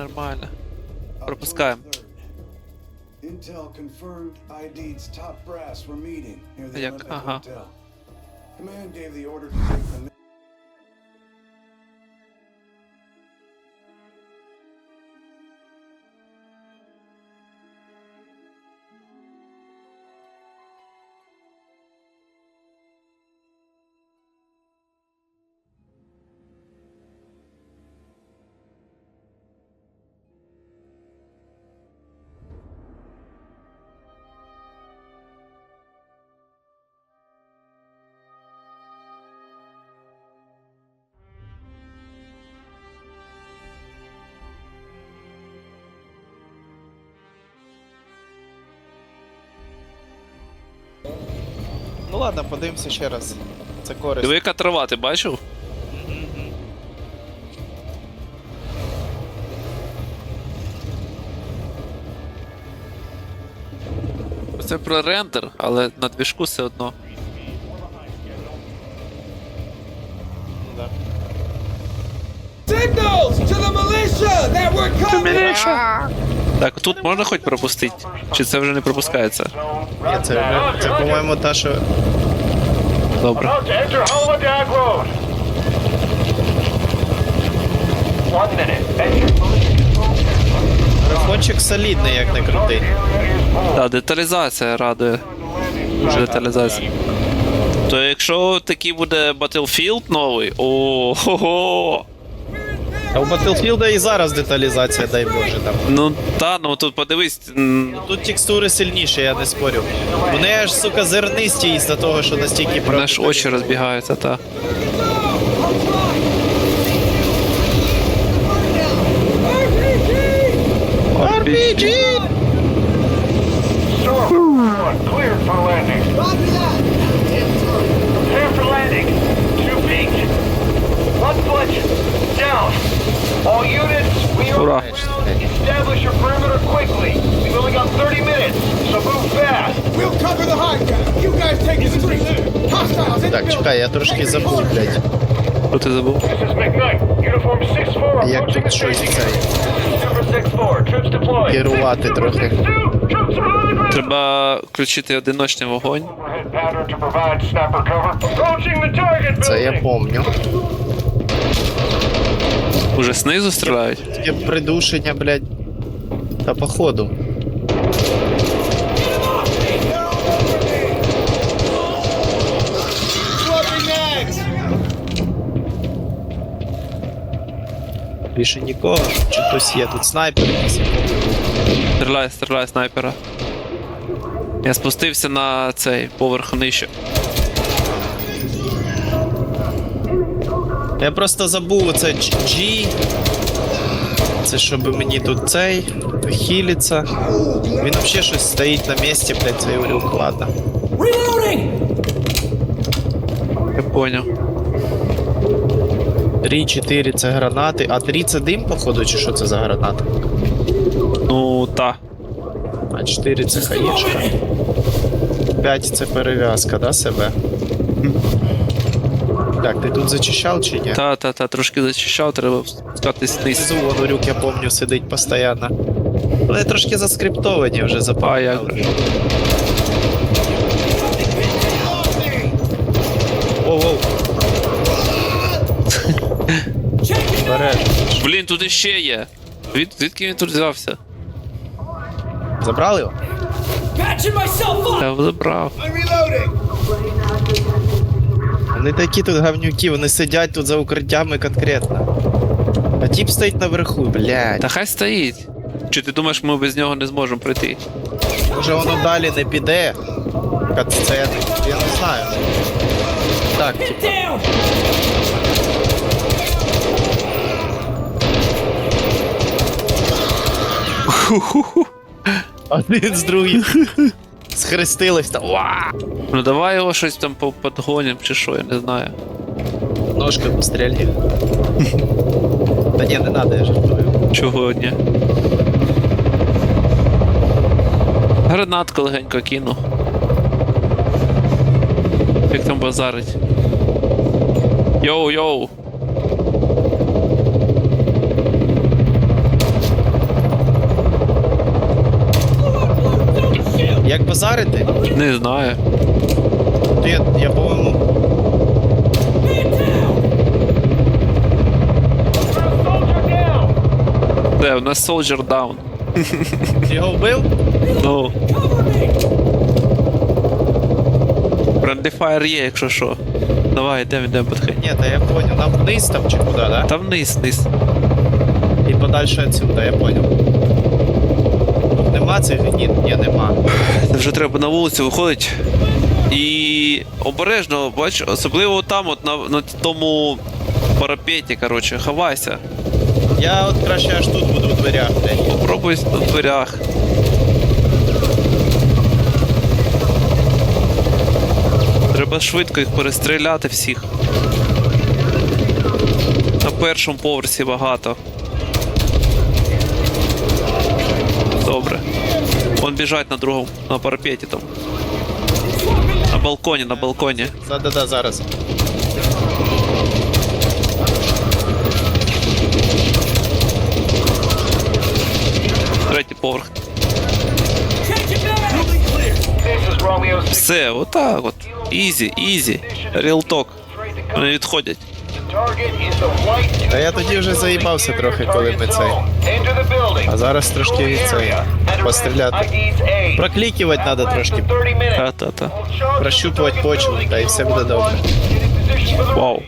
нормально. Пропускаємо. Intel confirmed ID's top brass were meeting near the Як- Olympic ага. Hotel. Command gave the order to take the ладно, подивимося ще раз. Це користь. Диви, яка трава, ти бачив? Це про рендер, але на двіжку все одно. Да. Signals to the militia that we're coming! Так, тут можна хоч пропустити? Чи це вже не пропускається? Ні, це, вже- це по-моєму, та, що. Добре. About to enter Holodag Road. One minute. Entry Рахунчик солідний, як не крутий. area is full. Так, деталізація радує. Дуже деталізація. То якщо такий буде Battlefield новий, о А у Battlefield і зараз деталізація, дай Боже там. Ну та, ну тут подивись. м, Тут текстури сильніші, я не спорю. Вони аж, сука, зернисті із-за того, що настільки Вони ж очі розбігаються, та. RPG! Cleared for landing. Clear for landing. Two peak. Ура. establish your perimeter quickly. We've only got 30 minutes, so move fast. We'll cover the high ground. You guys take the street. Hostiles in the Так, чекай, я трошки забув, блядь. Що ти забув? This is McKnight. Uniform 6-4 Як тут щось цей area. Super 6-4. Troops deployed. керувати трохи. 6-2. Troops are on the ground. Треба включити одиночний вогонь. Це я помню. Уже знизу стріляють. Таке придушення, блядь. Та походу. Більше нікого. Чи хтось є тут снайпер якийсь? Стріляє, стріляє снайпера. Я спустився на цей поверх нижче. Я просто забув оце G. Це щоб мені тут цей хілиться. Він взагалі щось стоїть на місці, блядь, цей урюк, ладно. Я поняв. 3-4 це гранати, а 3 це дим, походу, чи що це за гранати? Ну та. А 4 це хаєшка. 5 це перев'язка, да, себе? Так, ти тут зачищав чи ні? Та, та, та, трошки зачищав, треба спускатись вниз. Внизу вон урюк, я помню, сидить постійно. Вони трошки заскриптовані вже А як же. Воу-воу. Бережно. Блін, тут іще є. Від, звідки він тут взявся? Забрали його? Я забрав. I'm reloading. Вони такі тут говнюки, вони сидять тут за укриттями конкретно. А тіп стоїть наверху, блядь. Та хай стоїть. Чи ти думаєш, ми без нього не зможемо пройти? Може воно далі не піде? Катсцени. Я не знаю. Так, типа. Один з другим. Схрестились та Уа! Ну давай його щось там по- подгоним чи що, я не знаю. Ножка пострельни. Та ні, не надо, я жартую. Чого ні? Гранатку легенько кину. Як там базарить? Йоу, Як базарити? Не знаю. То я, я по-моєму. Де, у нас Soldier Down. Ти його вбив? Ну. Friendly є, якщо що. Давай, йдемо, йдемо потихеньку. Ні, та я понял. Нам вниз там чи куди, да? Там вниз, вниз. І подальше отсюда, я понял. Тут нема цих ні, ні, нема. Це вже треба на вулицю виходити. І обережно, бач, особливо там, от на, на тому парапеті, коротше, ховайся. Я от краще аж тут буду у дверях, блядь. Попробуй на дверях. Треба швидко їх перестріляти всіх. На першому поверсі багато. Добре. Вон біжать на другому, на парапеті там. На балконі, на балконі. Да-да-да, зараз. Третій поверх. This is Romeo 6. Все, отак от. Ізі, ізі. Real talk. Вони відходять. Та я тоді вже заїбався трохи, коли ми цей. А зараз трошки від цей. Постріляти. Проклікувати треба трошки. 30. Та-та-та. Прощупувати почву, та і все буде добре. Вау.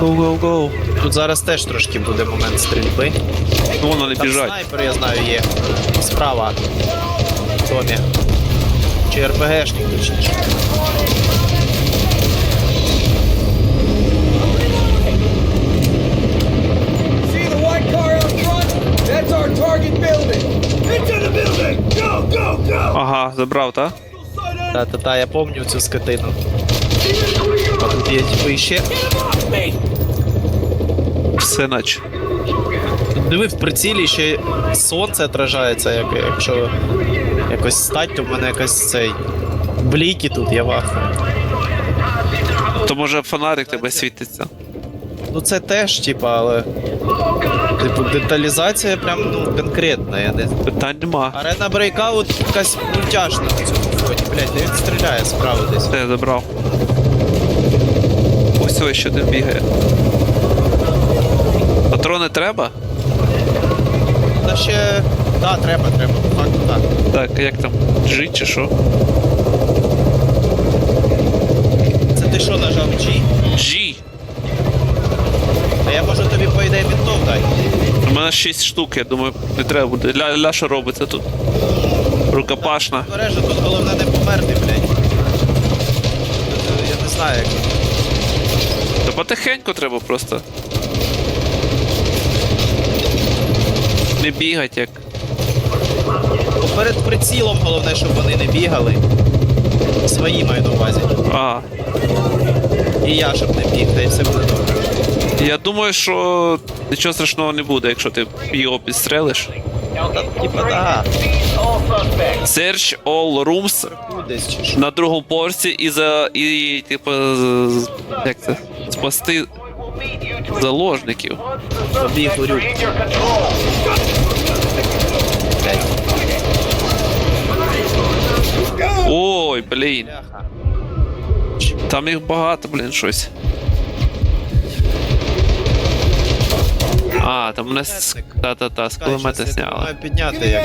Go, go, go. Тут зараз теж трошки буде момент стрільби. Ну, вон вони Там біжать. снайпер, я знаю, є. Справа. В домі. Чи РПГшник точніше. Ага, забрав, та? Та-та-та, я пам'ятаю цю скотину. А тут є типу іще. Все наче. Диви в прицілі ще сонце отражається, як, якщо якось стать, то в мене якось цей. Бліки тут, я вахую. То може фонарик тебе світиться. Ну це теж, типа, але. Типу, деталізація прям ну, конкретна, я не. Питань нема. Арена брейкаут якась мультяшна в цьому фоні, блядь, де він стріляє справа десь. Все, забрав. Ось ось ще один бігає. Патрони треба? Та ще. Да, треба, треба, факту так. Так, як там? G чи що? Це ти що нажав? G! А я по ідеї мінтов. У мене 6 штук, я думаю, не треба буде. Ля, ля що робиться тут? Рукопашна. Бережно, тут головне не померти, блядь. Тут, Я не знаю, як. Та потихеньку треба просто. Не бігать як. Ну, Перед прицілом головне, щоб вони не бігали. Свої маю на увазі. А. І я, щоб не біг, та й все буде. Я думаю, що нічого страшного не буде, якщо ти його підстрелиш. Типа, да. Search all rooms Десь чи що. на другому поверсі і за. і типу. з- як це? Спасти заложників. Горю. Ой, блін. Бляха. Там їх багато, блін, щось. А, там мене з... Та-та-та, з кулемета сняли. підняти як.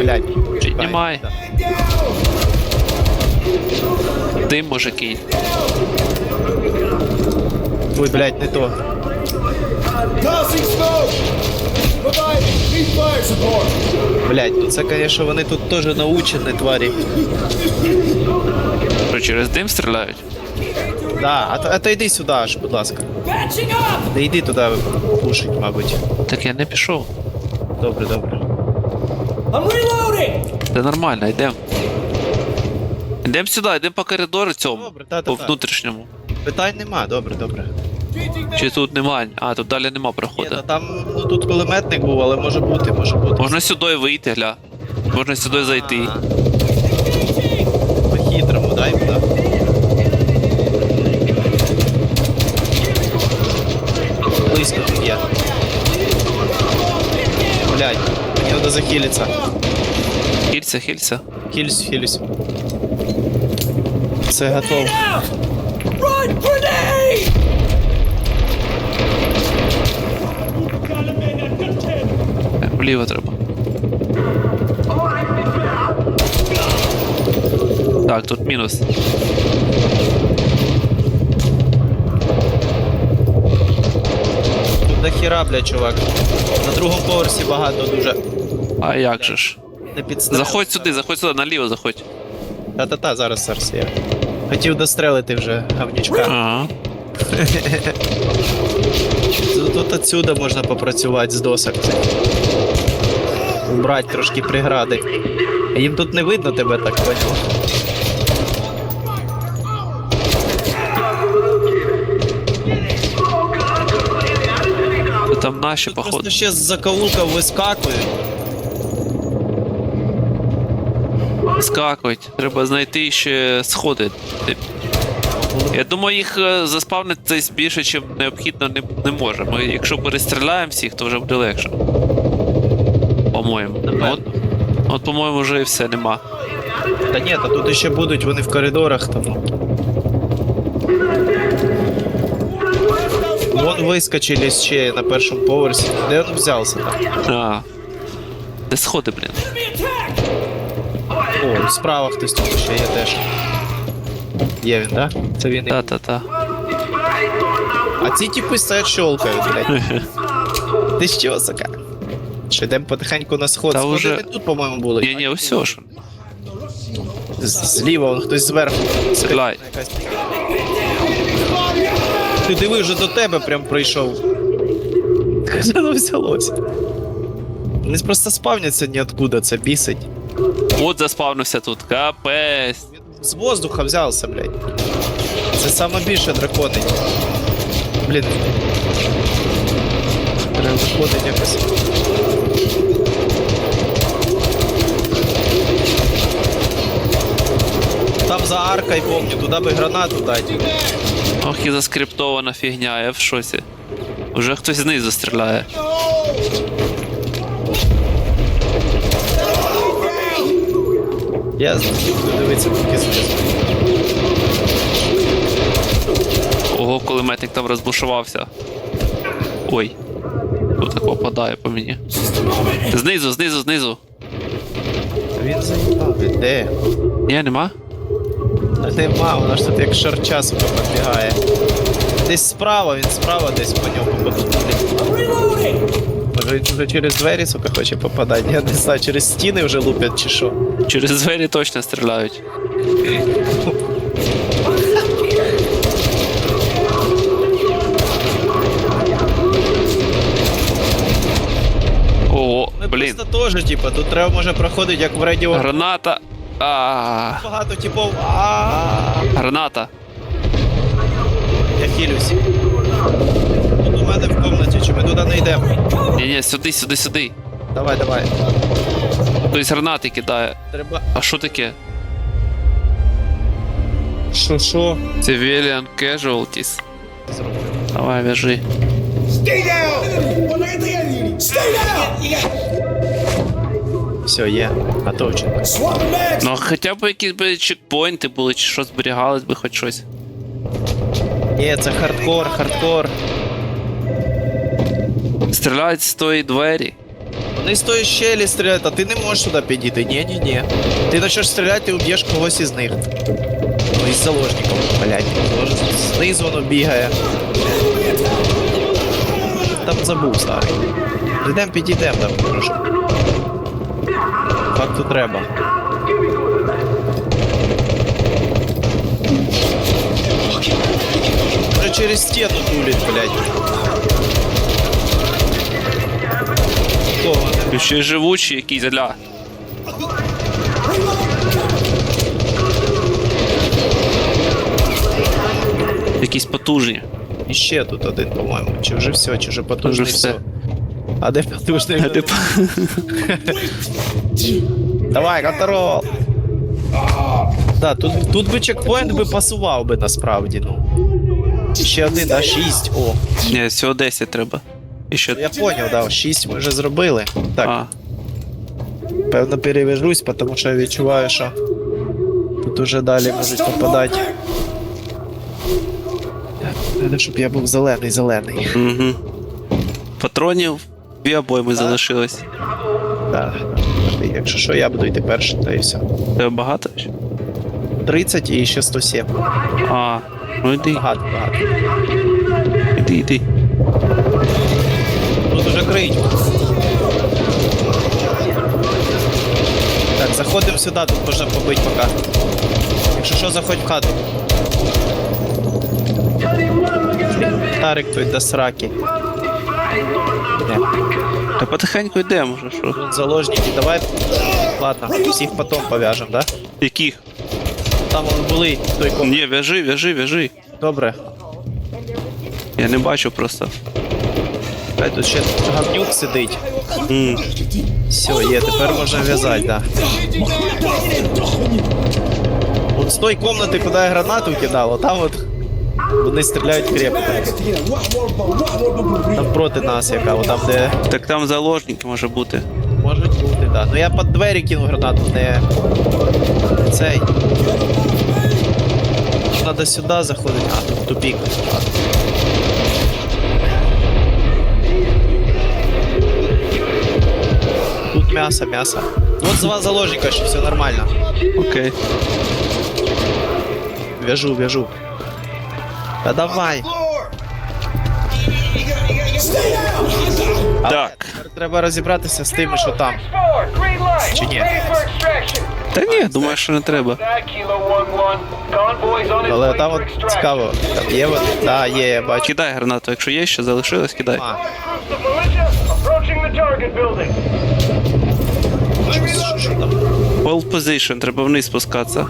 Блядь. Піднімай. Дим, мужики. Ой, блядь, не то. Блядь, ну це, конечно, вони тут теж научені тварі. Що, через дим стріляють? Да, а, а то йди сюди аж, будь ласка. Не йди туди пушить, мабуть. Так я не пішов. Добре, добре. I'm reloading! Це нормально, йдемо. Йдемо сюди, йдемо по коридору цьому. Добре, та-та-та. Внутрішньому. Питань нема, добре, добре. Чи тут немає? А, тут далі нема Ні, проходу. ну там ну, тут кулеметник був, але може бути, може бути. Можна сюди вийти, гля. Можна сюди зайти. По-хитрому, дай да? Треба захилитися. Хілься, хілься. Хілюсь, хілюсь. Це готово. Run, grenade! Вліво треба. Так, тут мінус. Тут до хіра, бля, чувак. На другому поверсі багато дуже. А як же ж? Не підстрелив. Заходь сюди, заходь сюди, наліво заходь. Та-та-та, зараз, зараз я. Хотів дострелити вже гавнючка. Ага. Тут, тут отсюда можна попрацювати з досок. цих. Убрать трошки прегради. Їм тут не видно тебе так поняв. Там наші, Просто походу. ще з закоулка вискакують. Скакують. Треба знайти ще сходи. Я думаю, їх е, заспавнити десь більше, чим необхідно, не, не може. Ми, якщо перестріляємо всіх, то вже буде легше. По-моєму. Ну, От, от, по-моєму, вже і все нема. Та ні, та тут ще будуть вони в коридорах тому. Вон вискочили ще на першому поверсі. Де він взявся там? А. Де сходи, блін? О, справа хтось тут ще є теж. Є він, да? Це він. і- Та-та-та. А ці типи стоять щолкають, блядь. Ти що, сука? Що, йдемо потихеньку на сход. Та Сходи уже- не тут, по-моєму, були. Ні, ні, ось ж. З- Зліва, вон хтось зверху. Стріляй. Якась- Ти диви, вже до тебе прям прийшов. Каже, ну взялося. Вони просто спавняться ніоткуда, це бісить. От заспавнився тут. Капець. З воздуха взявся, блядь. Це саме більше драконить. Блін. Треба виходить якось. Там за аркой помню, туди би гранату дати. Ох, і заскриптована фігня, я в шоці. Уже хтось знизу стріляє. Я буду дивитися поки знизу. Ого, кулеметник там розбушувався. Ой. Хто так попадає по мені? Знизу, знизу, знизу. Він заїбав. Де? Ні, нема? Нема, вона ж тут як шарча сука підбігає. Десь справа, він справа десь по ньому подумати. Вже через двері, сука, хоче попадати. Я не знаю, через стіни вже лупять чи що. Через двері точно стріляють. Ого, Ми блін. просто теж, типа, тут треба може проходити як в радіо. Граната. А, Багато типов. А граната. Я хилюсь. Тут у мене в комнаті, чи ми туди не йдемо. Ні, ні, сюди, сюди, сюди. Давай, давай. Хтось гранати кидає. Треба. А що таке? Що, що? Civilian casualties. Давай, вяжи. Stay down! Stay down! Все, є. Готовче. Ну, хоча б якісь би чекпоінти були, чи що зберігалось би хоч щось. Ні, це хардкор, хардкор. Стріляють з тої двері. Вони з тої щелі стріляють, а ти не можеш сюди підійти. Ні, ні, ні. Ти почнеш стріляти і уб'єш когось із них. Ну, із заложників, блядь. Може, знизу воно бігає. Там забув старий. Йдемо, підійдемо там трошки. Факту треба. Вже через стіну тулить, блядь. Кого? І ще й живучі якісь потужні. І ще тут один, по-моєму. Чи вже все, чи вже потужний Вже все. все. А де потужний? А де Давай, контрол! Да, тут, тут би чекпоінт би пасував би насправді, ну. Ще один, а шість. О, Ні, всього 10 треба. І ще. я поняв, да, шість ми вже зробили. Так, А. Певно, перевяжусь, тому що я відчуваю, що тут уже далі можуть попадати. Треба, щоб я був зелений, зелений. Угу. Патронів дві обойми залишилось. Так. Якщо що, я буду йти перший, та і все. Тебе багато? 30 і ще 107. А, ну йди, Багато, багато. іди, іди. Тут. Так, заходимо сюди, тут можна побити поки. Якщо що, заходь в хату. Тарик той до сраки. Не, Та потихеньку йдемо вже, що. тут заложники, давай. Ладно, всіх потом пов'яжемо, да? Яких? Там вон були, той ком. Ні, в'яжи, в'яжи, в'яжи. Добре. Я не бачу просто. Хай тут ще гавнюк сидить. М. Все, є, тепер можна в'язати, да. От з тої комнати, куди я гранату кидав, там от вони стріляють крепко. Навпроти нас, яка, от там, де Так там заложники може бути. можуть бути, да. Ну я під двері кинув гранату, не цей. Надо сюди заходити, а тут тупік. М'ясо, м'ясо. Вот два заложника, що все нормально. Окей. Вяжу, вяжу. Да давай. Але Так. тепер треба розібратися з тими, що там. Чи ні? Та ні, думаю, що не треба. That Kilo 1-1. Convoy's on its Але там от цікаво. Там є вони? Да, є, я бачу. Кидай гранату, якщо є ще залишилось, кидай. А, Hold position, треба вниз спускатися.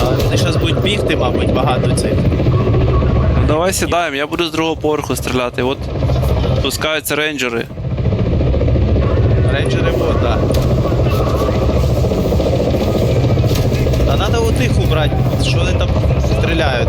А, вони зараз будуть бігти, мабуть, багато цих. Ну давай сідаємо, я буду з другого поверху стріляти. От спускаються рейнджери. Рейнджери вот, да. Та надо у тих убрати, що вони там стріляють.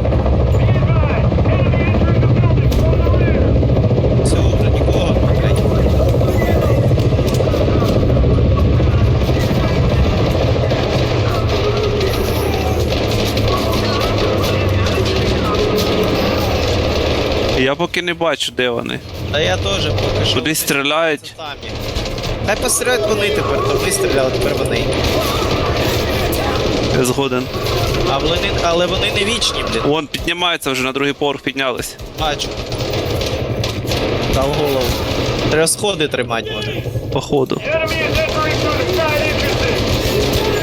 Я поки не бачу, де вони. Та я теж поки що. Куди стріляють. Там є. Хай постріляють вони тепер, то ви стріляли, тепер вони. Я згоден. А вони, але вони не вічні, блін. Вон, піднімаються вже на другий поверх піднялись. Бачу. Дав голову. Треба сходи тримати може. Походу. Enemy is entering through the side entrances.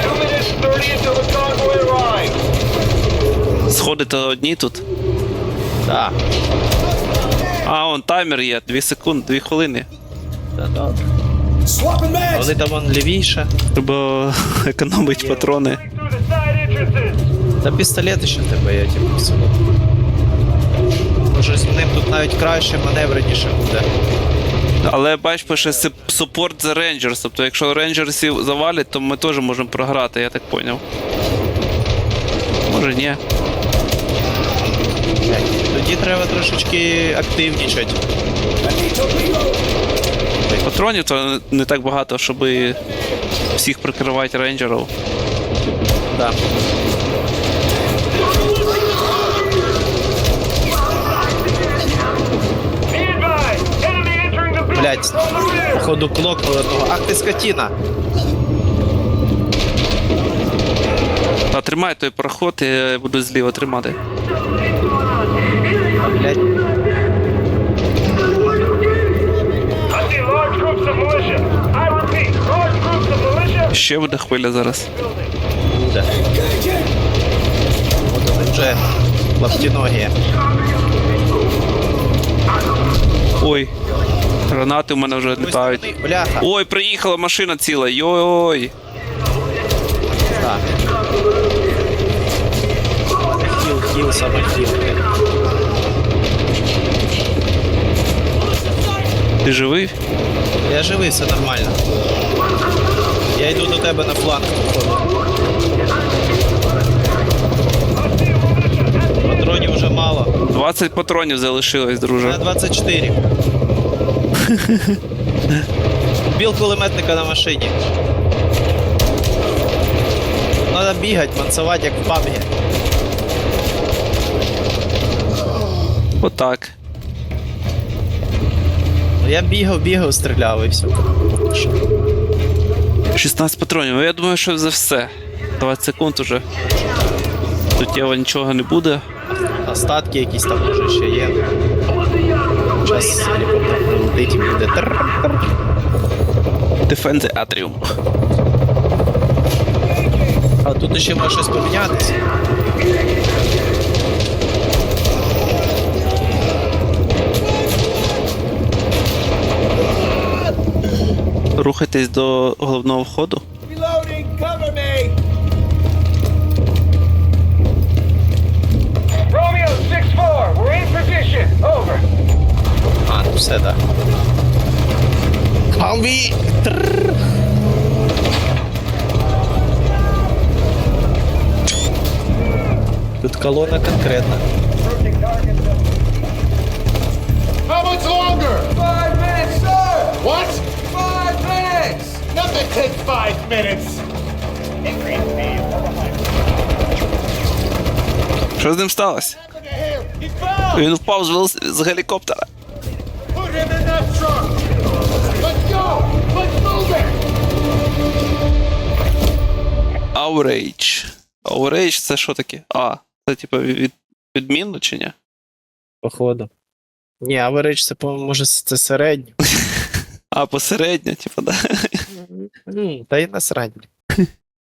Two minutes 30 until the convoy arrives. Сходи то одні тут. Так. А, он таймер є, 2 секунди, 2 хвилини. Да, добре. Вони там вон лівіше. Треба економити патрони. Та пістолети ще в тебе є, типу, все. Може з ним тут навіть краще, маневреніше буде. Але бач, пише support the Rangers. Тобто, якщо рейнджерсів завалять, то ми теж можемо програти, я так поняв. Може ні. Блядь, Тоді треба трошечки активнічати. Патронів то не так багато, щоб всіх прикривати рейнджерів. Да. Rear. походу кнопку одного. Ах ти скотіна! А тримай той проход, я буду зліва тримати. Блядь. Ще буде хвиля зараз. От вже лаптіногі. Ой. Гранати в мене вже літають. Ой, приїхала машина ціла. Йой. Так. Хіл, хіл, саме хіл. Ти живий? Я живий, все нормально. Я йду до тебе на фланг. Патронів вже мало. 20 патронів залишилось, На друже. 24. Біл кулеметника на машині. Надо бігати, мансувати, як в пабгі. Отак. Я бігав, бігав, стріляв і все. 16 патронів. Ну, Я думаю, що за все. 20 секунд уже. Суттєво нічого не буде. Остатки якісь там може ще є. Зараз гелікоптер прилетить і буде. Defend the Atrium. А тут ще може щось помінятися. Рухайтесь до головного входу. Reloading, cover me! Romeo 6-4, we're in position. Over. А, ну все, так. Трррр. Тут колона конкретна. How much longer? Five minutes, sir! What? Nothing takes five minutes. Що з ним сталося? Він впав з, велос... з гелікоптера. Put him in that truck. Let's go. Let's move it. Outrage. Outrage це що таке? А, це типу від... відмінно чи ні? Походу. Ні, average це, по-моєму, може це середньо. А, посередньо, типу, да. Та й насрать.